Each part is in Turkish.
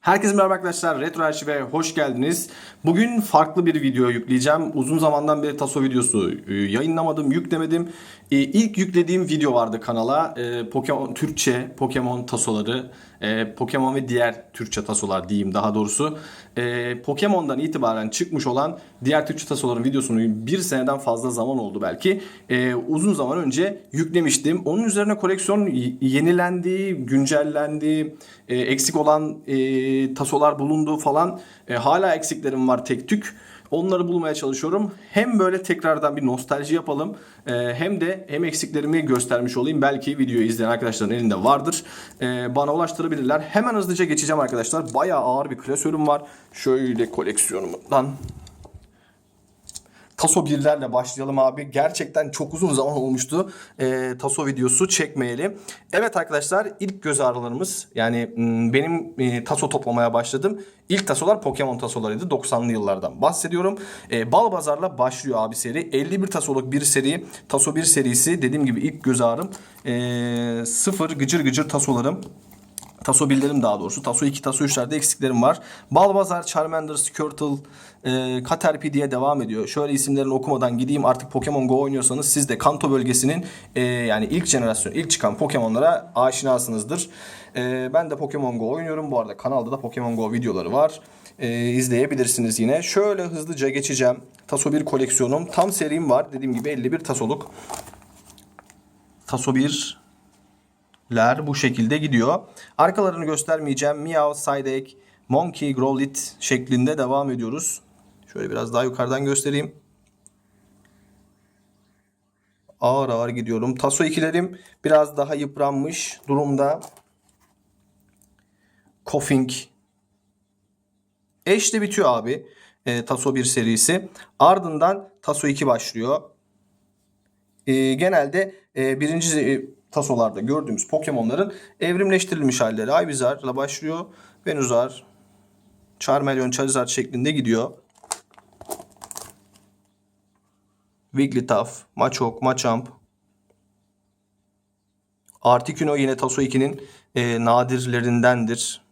Herkese merhaba arkadaşlar. Retro Arşiv'e hoş geldiniz. Bugün farklı bir video yükleyeceğim. Uzun zamandan beri taso videosu e, yayınlamadım, yüklemedim. E, İlk yüklediğim video vardı kanala. E, Pokemon Türkçe, Pokemon tasoları, e, Pokemon ve diğer Türkçe tasolar diyeyim daha doğrusu. E, Pokemon'dan itibaren çıkmış olan diğer Türkçe tasoların videosunu bir seneden fazla zaman oldu belki. E, uzun zaman önce yüklemiştim. Onun üzerine koleksiyon yenilendi, güncellendi, e, eksik olan e, tasolar bulundu falan. E, hala eksiklerim var tek tük. Onları bulmaya çalışıyorum. Hem böyle tekrardan bir nostalji yapalım e, hem de hem eksiklerimi göstermiş olayım. Belki videoyu izleyen arkadaşların elinde vardır. E, bana ulaştırabilirler. Hemen hızlıca geçeceğim arkadaşlar. Bayağı ağır bir klasörüm var. Şöyle koleksiyonumdan Taso birlerle başlayalım abi. Gerçekten çok uzun zaman olmuştu e, Taso videosu çekmeyeli. Evet arkadaşlar ilk göz ağrılarımız yani m, benim e, Taso toplamaya başladım. İlk Tasolar Pokemon Tasolarıydı 90'lı yıllardan bahsediyorum. E, Balbazar'la başlıyor abi seri. 51 Tasoluk bir seri. Taso 1 serisi dediğim gibi ilk göz ağrım. E, sıfır gıcır gıcır Tasolarım. Taso 1'lerim daha doğrusu. Taso 2, Taso 3'lerde eksiklerim var. Balbazar, Charmander, Squirtle, e, Caterpie diye devam ediyor. Şöyle isimlerini okumadan gideyim. Artık Pokemon Go oynuyorsanız siz de Kanto bölgesinin e, yani ilk jenerasyon, ilk çıkan Pokemon'lara aşinasınızdır. E, ben de Pokemon Go oynuyorum. Bu arada kanalda da Pokemon Go videoları var. E, izleyebilirsiniz yine. Şöyle hızlıca geçeceğim. Taso 1 koleksiyonum. Tam serim var. Dediğim gibi 51 Tasoluk. Taso 1 ler bu şekilde gidiyor. Arkalarını göstermeyeceğim. Meow, Psyduck, Monkey, Growlithe şeklinde devam ediyoruz. Şöyle biraz daha yukarıdan göstereyim. Ağır ağır gidiyorum. Taso ikilerim biraz daha yıpranmış durumda. Coughing. Eşle bitiyor abi. E, Taso 1 serisi. Ardından Taso 2 başlıyor. E, genelde e, birinci e, tasolarda gördüğümüz Pokemon'ların evrimleştirilmiş halleri. Ivysaur'la başlıyor. Venusaur, Charmeleon, Charizard şeklinde gidiyor. Wigglytuff, Machop, Machamp, Articuno yine Taso 2'nin e, nadirlerindendir.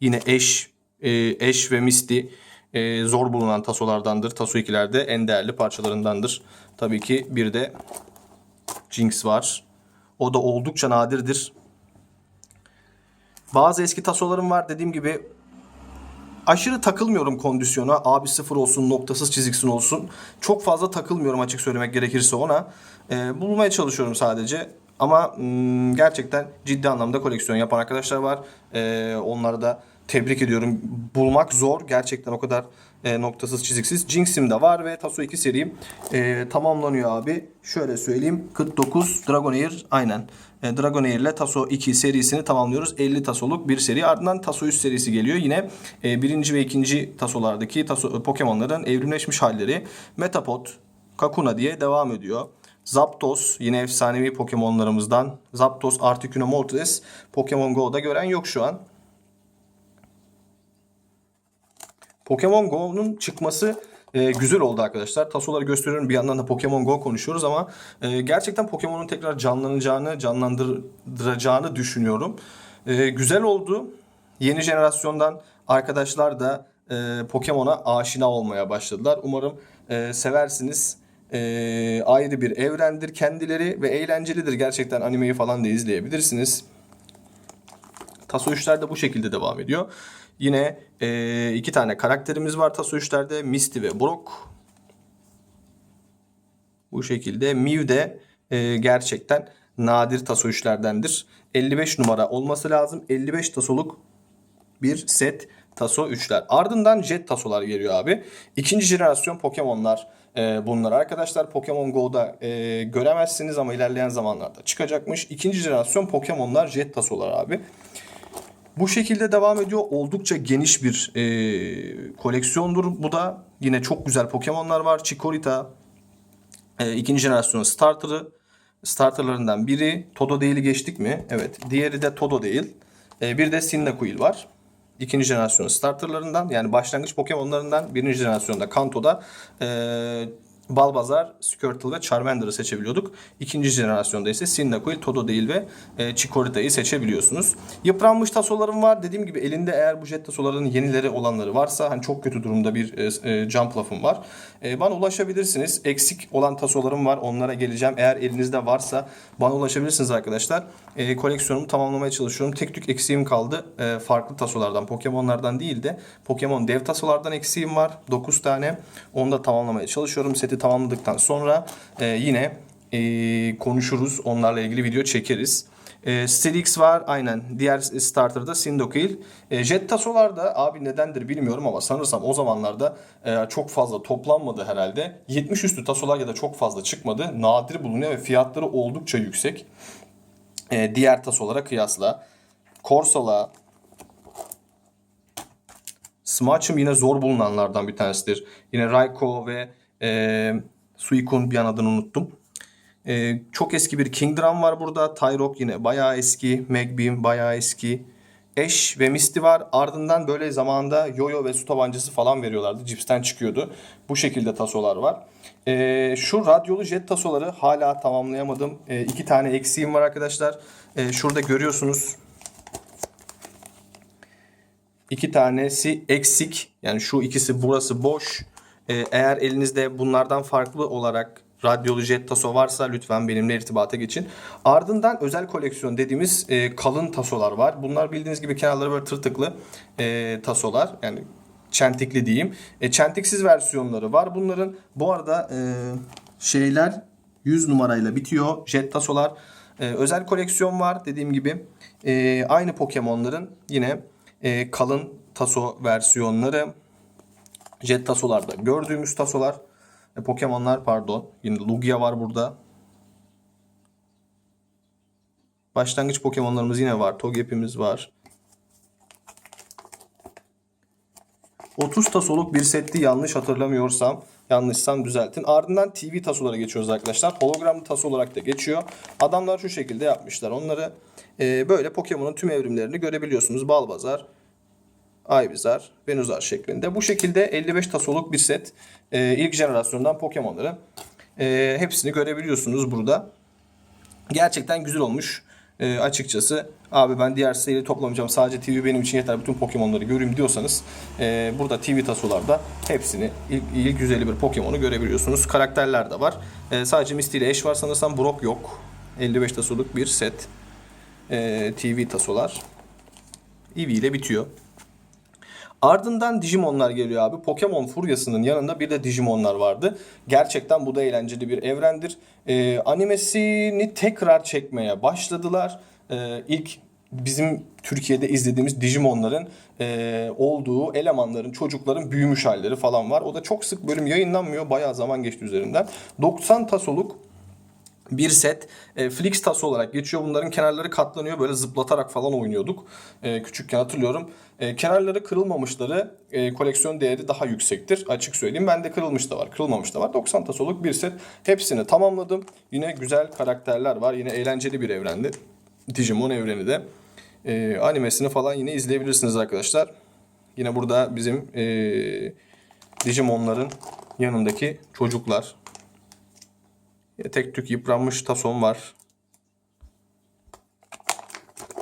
Yine Ash, e, Ash ve Misty e, zor bulunan tasolardandır. Taso 2'lerde en değerli parçalarındandır. Tabii ki bir de Jinx var. O da oldukça nadirdir. Bazı eski tasolarım var dediğim gibi aşırı takılmıyorum kondisyona. Abi sıfır olsun, noktasız çiziksin olsun. Çok fazla takılmıyorum açık söylemek gerekirse ona. Ee, bulmaya çalışıyorum sadece. Ama mm, gerçekten ciddi anlamda koleksiyon yapan arkadaşlar var. Ee, onları da tebrik ediyorum. Bulmak zor. Gerçekten o kadar e, noktasız çiziksiz. Jinx'im de var ve Taso 2 serim e, tamamlanıyor abi. Şöyle söyleyeyim. 49 Dragonair aynen. E, Dragonair ile Taso 2 serisini tamamlıyoruz. 50 tasoluk bir seri. Ardından Taso 3 serisi geliyor. Yine e, birinci ve ikinci tasolardaki taso, Pokemon'ların evrimleşmiş halleri. Metapod, Kakuna diye devam ediyor. Zapdos yine efsanevi Pokemon'larımızdan. Zapdos, Articuno, Moltres Pokemon Go'da gören yok şu an. Pokemon Go'nun çıkması e, güzel oldu arkadaşlar. Tasoları gösteriyorum bir yandan da Pokemon Go konuşuyoruz ama e, gerçekten Pokemon'un tekrar canlanacağını, canlandıracağını düşünüyorum. E, güzel oldu. Yeni jenerasyondan arkadaşlar da e, Pokemon'a aşina olmaya başladılar. Umarım e, seversiniz. E, ayrı bir evrendir kendileri ve eğlencelidir. Gerçekten animeyi falan da izleyebilirsiniz. Taso 3'ler de bu şekilde devam ediyor. Yine e, iki tane karakterimiz var Taso 3'lerde. Misty ve Brock. Bu şekilde. Mew de e, gerçekten nadir Taso 3'lerdendir. 55 numara olması lazım. 55 tasoluk bir set Taso 3'ler. Ardından Jet Tasolar geliyor abi. İkinci jenerasyon Pokemon'lar e, bunlar arkadaşlar. Pokemon Go'da e, göremezsiniz ama ilerleyen zamanlarda çıkacakmış. İkinci jenerasyon Pokemon'lar Jet Tasolar abi. Bu şekilde devam ediyor. Oldukça geniş bir e, koleksiyondur bu da. Yine çok güzel Pokemon'lar var. Chikorita e, ikinci jenerasyon starter'ı. Starterlarından biri. Todo değili geçtik mi? Evet. Diğeri de Todo değil. E, bir de Cyndaquil var. İkinci jenerasyon starterlarından yani başlangıç Pokemon'larından birinci jenerasyonda Kanto'da e, Balbazar, Squirtle ve Charmander'ı seçebiliyorduk. İkinci jenerasyonda ise Cyndaquil, Totodile ve e, Chikorita'yı seçebiliyorsunuz. Yıpranmış tasolarım var. Dediğim gibi elinde eğer bu jet tasoların yenileri olanları varsa hani çok kötü durumda bir e, e, jump lafım var. E, bana ulaşabilirsiniz. Eksik olan tasolarım var. Onlara geleceğim. Eğer elinizde varsa bana ulaşabilirsiniz arkadaşlar. E, koleksiyonumu tamamlamaya çalışıyorum. Tek tük eksiğim kaldı. E, farklı tasolardan, Pokemon'lardan değil de Pokemon dev tasolardan eksiğim var. 9 tane. Onu da tamamlamaya çalışıyorum. Seti tamamladıktan sonra e, yine e, konuşuruz. Onlarla ilgili video çekeriz. E, Stelix var aynen. Diğer starter'da Cyndaquil. E, Jet tasolarda abi nedendir bilmiyorum ama sanırsam o zamanlarda e, çok fazla toplanmadı herhalde. 70 üstü tasolar ya da çok fazla çıkmadı. Nadir bulunuyor ve fiyatları oldukça yüksek. E, diğer tasolara kıyasla. Corsola, Smaç'ım yine zor bulunanlardan bir tanesidir. Yine Raikou ve e, Suicune bir an adını unuttum. E, çok eski bir Kingdram var burada. Tyrok yine bayağı eski. Magbeam bayağı eski. Ash ve Misty var. Ardından böyle zamanında Yoyo ve su tabancası falan veriyorlardı. Cipsten çıkıyordu. Bu şekilde tasolar var. E, şu radyolu jet tasoları hala tamamlayamadım. E, iki tane eksiğim var arkadaşlar. E, şurada görüyorsunuz. İki tanesi eksik. Yani şu ikisi burası boş. Ee, eğer elinizde bunlardan farklı olarak radyolu jet taso varsa lütfen benimle irtibata geçin. Ardından özel koleksiyon dediğimiz e, kalın tasolar var. Bunlar bildiğiniz gibi kenarları böyle tırtıklı e, tasolar. Yani çentikli diyeyim. E, çentiksiz versiyonları var. Bunların bu arada e, şeyler 100 numarayla bitiyor. Jet tasolar. E, özel koleksiyon var dediğim gibi. E, aynı Pokemon'ların yine e, kalın taso versiyonları. Jet tasolarda gördüğümüz tasolar. E, Pokemon'lar pardon. Yine Lugia var burada. Başlangıç Pokemon'larımız yine var. Togepi'miz var. 30 tasoluk bir setti yanlış hatırlamıyorsam. Yanlışsam düzeltin. Ardından TV tasolara geçiyoruz arkadaşlar. Hologramlı taso olarak da geçiyor. Adamlar şu şekilde yapmışlar. Onları e, böyle Pokemon'un tüm evrimlerini görebiliyorsunuz. Balbazar, Aybizar, Venuzar şeklinde. Bu şekilde 55 tasoluk bir set. E, ilk jenerasyondan Pokemon'ları. E, hepsini görebiliyorsunuz burada. Gerçekten güzel olmuş. E, açıkçası abi ben diğer seriyi toplamayacağım sadece TV benim için yeter bütün Pokemon'ları göreyim diyorsanız e, burada TV tasolarda hepsini ilk, ilk 151 Pokemon'u görebiliyorsunuz. Karakterler de var. E, sadece Misty ile Ash var sanırsam Brock yok. 55 tasoluk bir set. E, TV tasolar. Eevee ile bitiyor. Ardından Digimonlar geliyor abi. Pokemon furyasının yanında bir de Digimonlar vardı. Gerçekten bu da eğlenceli bir evrendir. Ee, animesini tekrar çekmeye başladılar. Ee, ilk bizim Türkiye'de izlediğimiz Digimonların e, olduğu elemanların, çocukların büyümüş halleri falan var. O da çok sık bölüm yayınlanmıyor. Bayağı zaman geçti üzerinden. 90 tasoluk bir set e, Flix taso olarak geçiyor. Bunların kenarları katlanıyor. Böyle zıplatarak falan oynuyorduk. E, küçükken hatırlıyorum. E, kenarları kırılmamışları e, koleksiyon değeri daha yüksektir. Açık söyleyeyim. Bende kırılmış da var. Kırılmamış da var. 90 tasoluk bir set. Hepsini tamamladım. Yine güzel karakterler var. Yine eğlenceli bir evrendi. Digimon evreni de. E, animesini falan yine izleyebilirsiniz arkadaşlar. Yine burada bizim e, Digimon'ların yanındaki çocuklar. Yine tek tük yıpranmış tason var.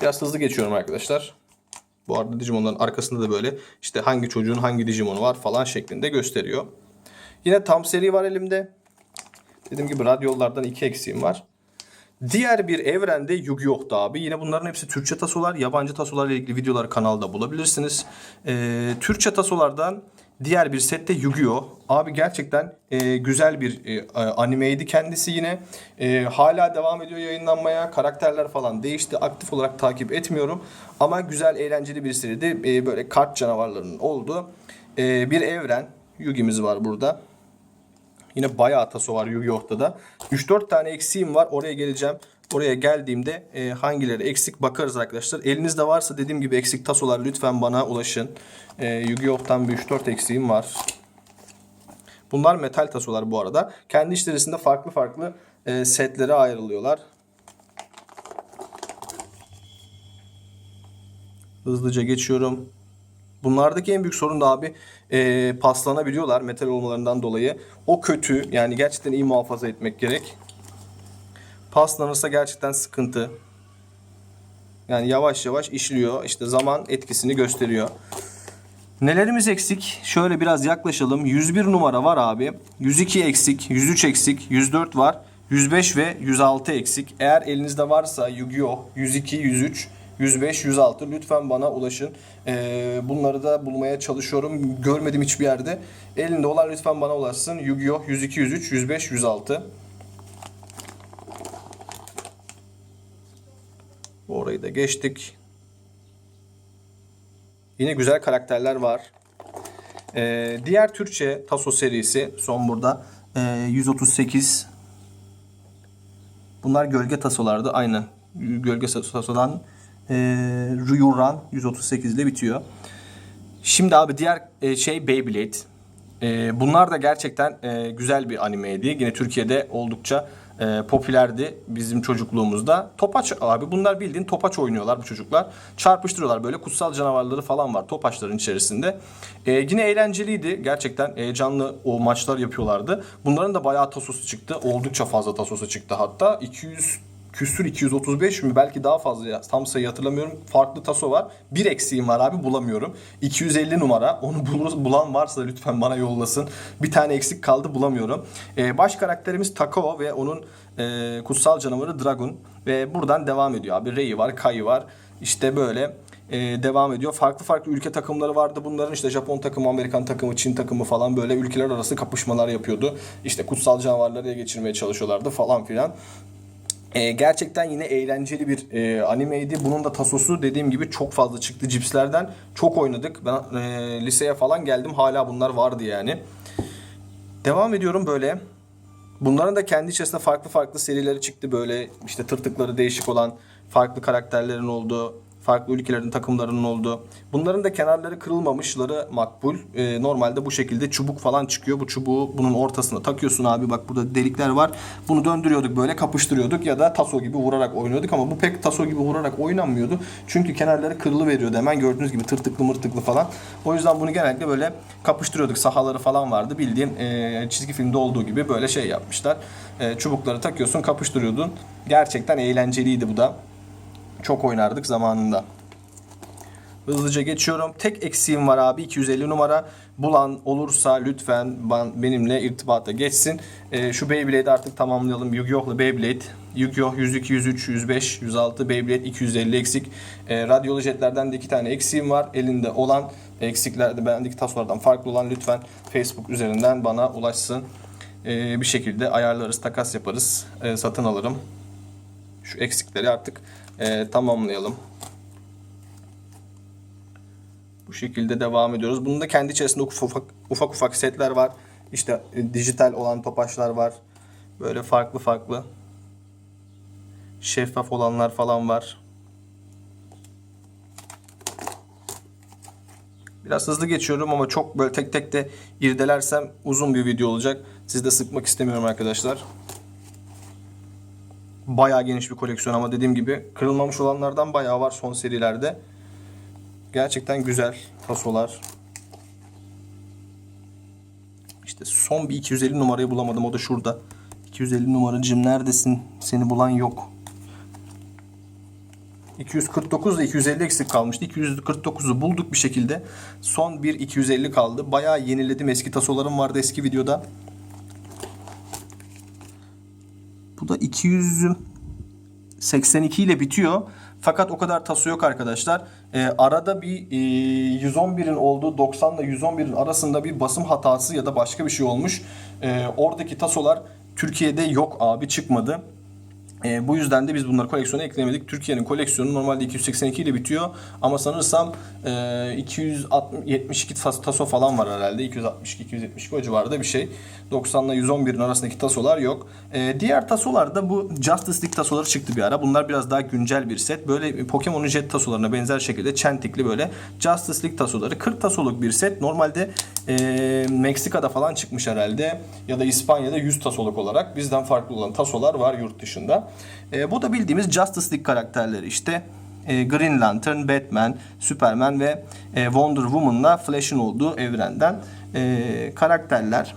Biraz hızlı geçiyorum arkadaşlar. Bu arada Digimon'ların arkasında da böyle işte hangi çocuğun hangi Digimon'u var falan şeklinde gösteriyor. Yine tam seri var elimde. Dediğim gibi radyollardan iki eksiğim var. Diğer bir evrende Yu-Gi-Oh'da abi. Yine bunların hepsi Türkçe tasolar. Yabancı tasolarla ilgili videoları kanalda bulabilirsiniz. Ee, Türkçe tasolardan diğer bir sette Yu-Gi-Oh! Abi gerçekten e, güzel bir e, animeydi kendisi yine. E, hala devam ediyor yayınlanmaya. Karakterler falan değişti. Aktif olarak takip etmiyorum. Ama güzel, eğlenceli bir seriydi. E, böyle kart canavarlarının olduğu e, bir evren. Yugi'miz var burada. Yine bayağı taso var Yu-Gi-Oh'ta da. 3-4 tane eksiğim var. Oraya geleceğim. Oraya geldiğimde e, hangileri eksik bakarız arkadaşlar. Elinizde varsa dediğim gibi eksik tasolar lütfen bana ulaşın. E, Yu-Gi-Oh'tan bir 3-4 eksiğim var. Bunlar metal tasolar bu arada. Kendi içerisinde farklı farklı e, setlere ayrılıyorlar. Hızlıca geçiyorum. Bunlardaki en büyük sorun da abi e, paslanabiliyorlar metal olmalarından dolayı. O kötü yani gerçekten iyi muhafaza etmek gerek. Paslanırsa gerçekten sıkıntı. Yani yavaş yavaş işliyor. İşte zaman etkisini gösteriyor. Nelerimiz eksik? Şöyle biraz yaklaşalım. 101 numara var abi. 102 eksik, 103 eksik, 104 var. 105 ve 106 eksik. Eğer elinizde varsa Yu-Gi-Oh! 102, 103, 105, 106 lütfen bana ulaşın. Ee, bunları da bulmaya çalışıyorum. Görmedim hiçbir yerde. Elinde olan lütfen bana ulaşsın. Yu-Gi-Oh! 102, 103, 105, 106. Orayı da geçtik. Yine güzel karakterler var. Ee, diğer Türkçe Taso serisi son burada. Ee, 138. Bunlar gölge tasolardı. Aynen. Gölge tasodan e, Ryuran 138 ile bitiyor. Şimdi abi diğer e, şey Beyblade. E, bunlar da gerçekten e, güzel bir animeydi. Yine Türkiye'de oldukça e, popülerdi bizim çocukluğumuzda. Topaç abi bunlar bildiğin topaç oynuyorlar bu çocuklar. Çarpıştırıyorlar böyle kutsal canavarları falan var topaçların içerisinde. E, yine eğlenceliydi. Gerçekten heyecanlı o maçlar yapıyorlardı. Bunların da bayağı tasosu çıktı. Oldukça fazla tasosu çıktı hatta. 200 küsür 235 mi belki daha fazla ya. tam sayı hatırlamıyorum. Farklı taso var. Bir eksiğim var abi bulamıyorum. 250 numara. Onu bulur, bulan varsa lütfen bana yollasın. Bir tane eksik kaldı bulamıyorum. Ee, baş karakterimiz Takao ve onun e, kutsal canavarı Dragon. Ve buradan devam ediyor abi. Rei var, Kai var. İşte böyle e, devam ediyor. Farklı farklı ülke takımları vardı. Bunların işte Japon takımı, Amerikan takımı, Çin takımı falan böyle ülkeler arası kapışmalar yapıyordu. İşte kutsal canavarları geçirmeye çalışıyorlardı falan filan. E, gerçekten yine eğlenceli bir e, animeydi. Bunun da tasosu dediğim gibi çok fazla çıktı. Cipslerden çok oynadık. Ben e, liseye falan geldim. Hala bunlar vardı yani. Devam ediyorum böyle. Bunların da kendi içerisinde farklı farklı serileri çıktı. Böyle işte tırtıkları değişik olan farklı karakterlerin olduğu, farklı ülkelerin takımlarının olduğu. Bunların da kenarları kırılmamışları makbul. Ee, normalde bu şekilde çubuk falan çıkıyor. Bu çubuğu bunun ortasına takıyorsun abi. Bak burada delikler var. Bunu döndürüyorduk böyle kapıştırıyorduk ya da taso gibi vurarak oynuyorduk ama bu pek taso gibi vurarak oynanmıyordu. Çünkü kenarları kırılı veriyordu. Hemen gördüğünüz gibi tırtıklı mırtıklı falan. O yüzden bunu genellikle böyle kapıştırıyorduk. Sahaları falan vardı. Bildiğin e, çizgi filmde olduğu gibi böyle şey yapmışlar. E, çubukları takıyorsun, kapıştırıyordun. Gerçekten eğlenceliydi bu da. Çok oynardık zamanında. Hızlıca geçiyorum. Tek eksiğim var abi 250 numara. Bulan olursa lütfen ben, benimle irtibata geçsin. Ee, şu Beyblade'i artık tamamlayalım. Yu-Gi-Oh'lu Beyblade. Yu-Gi-Oh 102, 103, 105, 106, Beyblade 250 eksik. Ee, radyolu jetlerden de iki tane eksiğim var. Elinde olan eksiklerde bendeki tasolardan farklı olan lütfen Facebook üzerinden bana ulaşsın. Ee, bir şekilde ayarlarız, takas yaparız. Ee, satın alırım. Şu eksikleri artık e, tamamlayalım. Bu şekilde devam ediyoruz. Bunun da kendi içerisinde ufak ufak, ufak, setler var. İşte e, dijital olan topaçlar var. Böyle farklı farklı. Şeffaf olanlar falan var. Biraz hızlı geçiyorum ama çok böyle tek tek de irdelersem uzun bir video olacak. Sizi de sıkmak istemiyorum arkadaşlar. Bayağı geniş bir koleksiyon ama dediğim gibi kırılmamış olanlardan bayağı var son serilerde. Gerçekten güzel tasolar. İşte son bir 250 numarayı bulamadım. O da şurada. 250 numaracığım neredesin? Seni bulan yok. 249 ile 250 eksik kalmıştı. 249'u bulduk bir şekilde. Son bir 250 kaldı. Bayağı yeniledim. Eski tasolarım vardı eski videoda. Da 282 ile bitiyor. Fakat o kadar taso yok arkadaşlar. Ee, arada bir e, 111'in olduğu 90 ile 111'in arasında bir basım hatası ya da başka bir şey olmuş. Ee, oradaki tasolar Türkiye'de yok abi çıkmadı. E, bu yüzden de biz bunları koleksiyona eklemedik. Türkiye'nin koleksiyonu normalde 282 ile bitiyor. Ama sanırsam e, 272 tas- taso falan var herhalde. 262-272 o civarda bir şey. 90 ile 111'in arasındaki tasolar yok. E, diğer tasolarda bu Justice League tasoları çıktı bir ara. Bunlar biraz daha güncel bir set. Böyle Pokemon'un jet tasolarına benzer şekilde çentikli böyle Justice League tasoları. 40 tasoluk bir set. Normalde e, Meksika'da falan çıkmış herhalde. Ya da İspanya'da 100 tasoluk olarak. Bizden farklı olan tasolar var yurt dışında. E, bu da bildiğimiz Justice League karakterleri işte. e, Green Lantern, Batman, Superman ve e, Wonder Woman'la Flash'ın olduğu evrenden e, karakterler.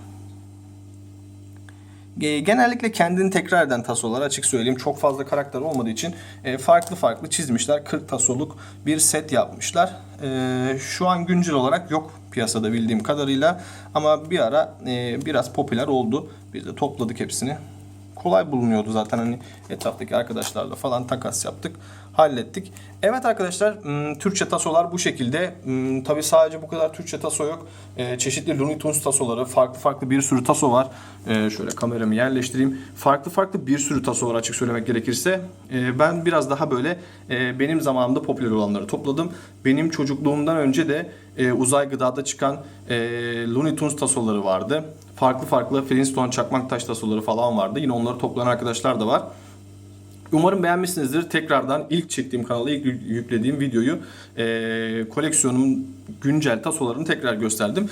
E, Genellikle kendini tekrar eden tasolar açık söyleyeyim çok fazla karakter olmadığı için e, farklı farklı çizmişler. 40 tasoluk bir set yapmışlar. E, Şu an güncel olarak yok piyasada bildiğim kadarıyla ama bir ara e, biraz popüler oldu. Biz de topladık hepsini. Kolay bulunuyordu zaten hani etraftaki arkadaşlarla falan takas yaptık, hallettik. Evet arkadaşlar m, Türkçe tasolar bu şekilde. M, Tabii sadece bu kadar Türkçe taso yok. E, çeşitli Looney Tunes tasoları, farklı farklı bir sürü taso var. E, şöyle kameramı yerleştireyim. Farklı farklı bir sürü taso var açık söylemek gerekirse. E, ben biraz daha böyle e, benim zamanımda popüler olanları topladım. Benim çocukluğumdan önce de e, uzay gıdada çıkan e, Looney Tunes tasoları vardı. Farklı farklı Flintstone çakmak taş tasoları falan vardı. Yine onları toplayan arkadaşlar da var. Umarım beğenmişsinizdir. Tekrardan ilk çektiğim kanala ilk yük- yüklediğim videoyu eee koleksiyonumun güncel tasolarını tekrar gösterdim.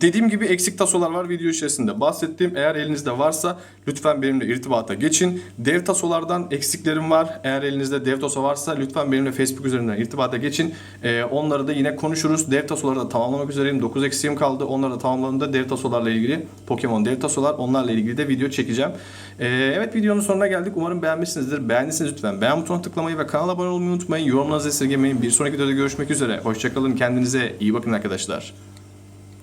Dediğim gibi eksik tasolar var video içerisinde bahsettim. Eğer elinizde varsa lütfen benimle irtibata geçin. Dev tasolardan eksiklerim var. Eğer elinizde dev taso varsa lütfen benimle Facebook üzerinden irtibata geçin. Ee, onları da yine konuşuruz. Dev tasoları da tamamlamak üzereyim. 9 eksiğim kaldı. Onları da tamamladığımda dev tasolarla ilgili Pokemon dev tasolar onlarla ilgili de video çekeceğim. Ee, evet videonun sonuna geldik. Umarım beğenmişsinizdir. Beğendiyseniz lütfen beğen butonuna tıklamayı ve kanala abone olmayı unutmayın. Yorumlarınızı esirgemeyin. Bir sonraki videoda görüşmek üzere. Hoşçakalın. Kendinize iyi bakın arkadaşlar.